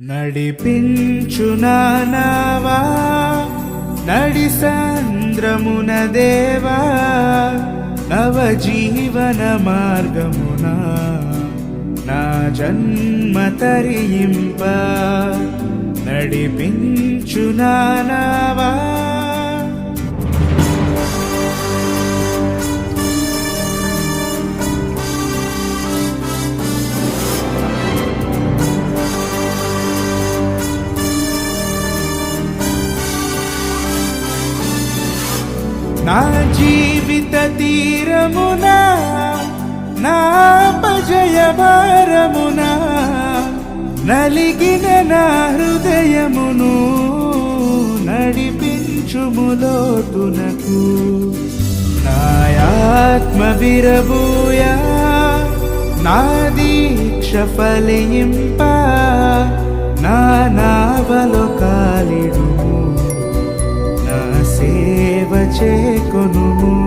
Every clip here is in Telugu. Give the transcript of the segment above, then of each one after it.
నడిపించునానావా నడి సంద్రమున దేవా? నవజీవన మార్గమున? నా జన్మ తరింప నడిపించునానా జీవిత తీరమున నా పజయ భారమున నలిగిన నా హృదయమును నడిపించుములోతునకు నాయాత్మ విరబూయ నా దీక్ష ఫలింప నా నావలో నా సేవ చేకొనుము.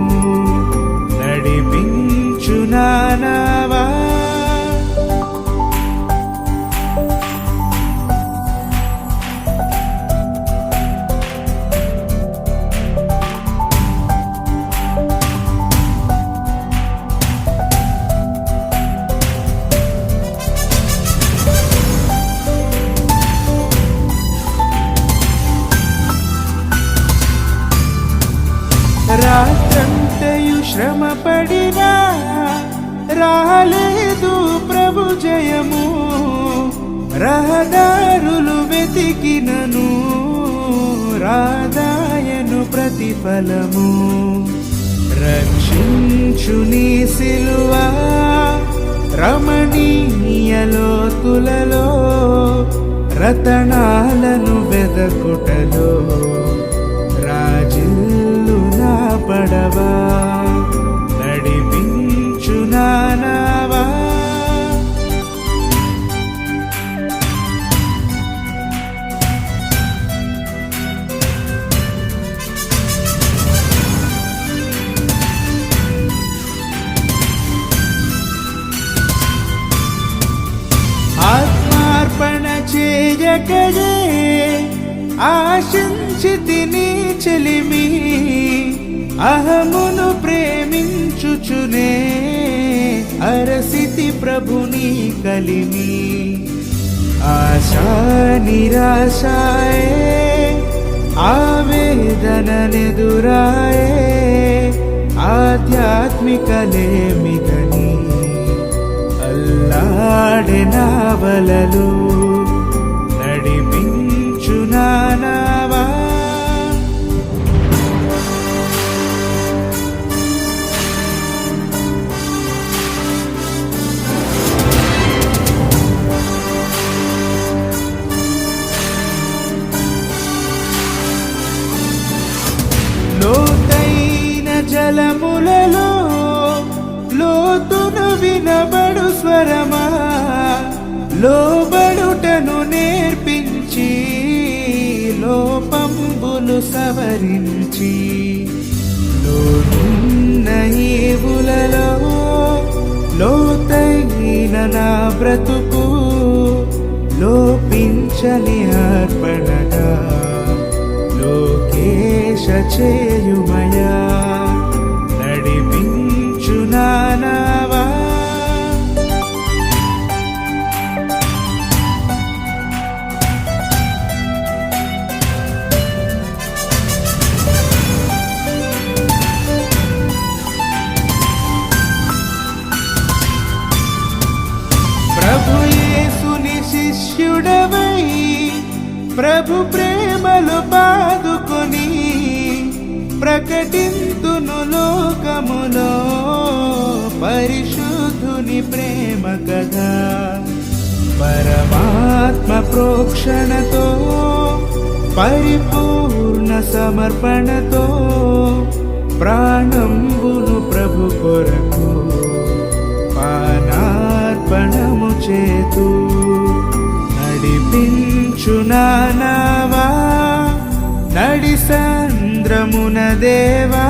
రాత్రంతయు శ్రమ పడినా రాలేదు ప్రభు జయము. రహదారులు వెతికినను రాదాయను ప్రతిఫలము. రక్షించుని సిలువా రమణీయలోతులలో రతనాలను వెదకుటలో. నడవా పడవా? నడిపించు నానావా? ఆత్మార్పణ చేయకడే ఆశించి తిని చెలిమీ అహమును ప్రేమించుచునే అరసితి ప్రభుని కలిమి. ఆశా నిరాశాయే ఆవేదననెదురాయే ఆధ్యాత్మికలేమిగని అల్లాడే నావలలు పరమా లోబడుటను నేర్పించి లోపంబులు సవరించి లోనున్న ఈవులలో లోతైన నా బ్రతుకు లోపించని అర్పణగా లోకేశ చేయుమయా. శిష్యుడవై ప్రభు ప్రేమలు పాదుకొని ప్రకటింతును లోకములో పరిశుద్ధుని ప్రేమ కదా పరమాత్మ ప్రోక్షణతో పరిపూర్ణ సమర్పణతో ప్రాణంబును ప్రభు కొరకు దేవా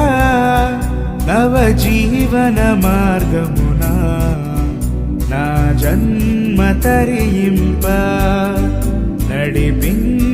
నవజీవన మార్గమున నా జన్మ తరింప నడిపించు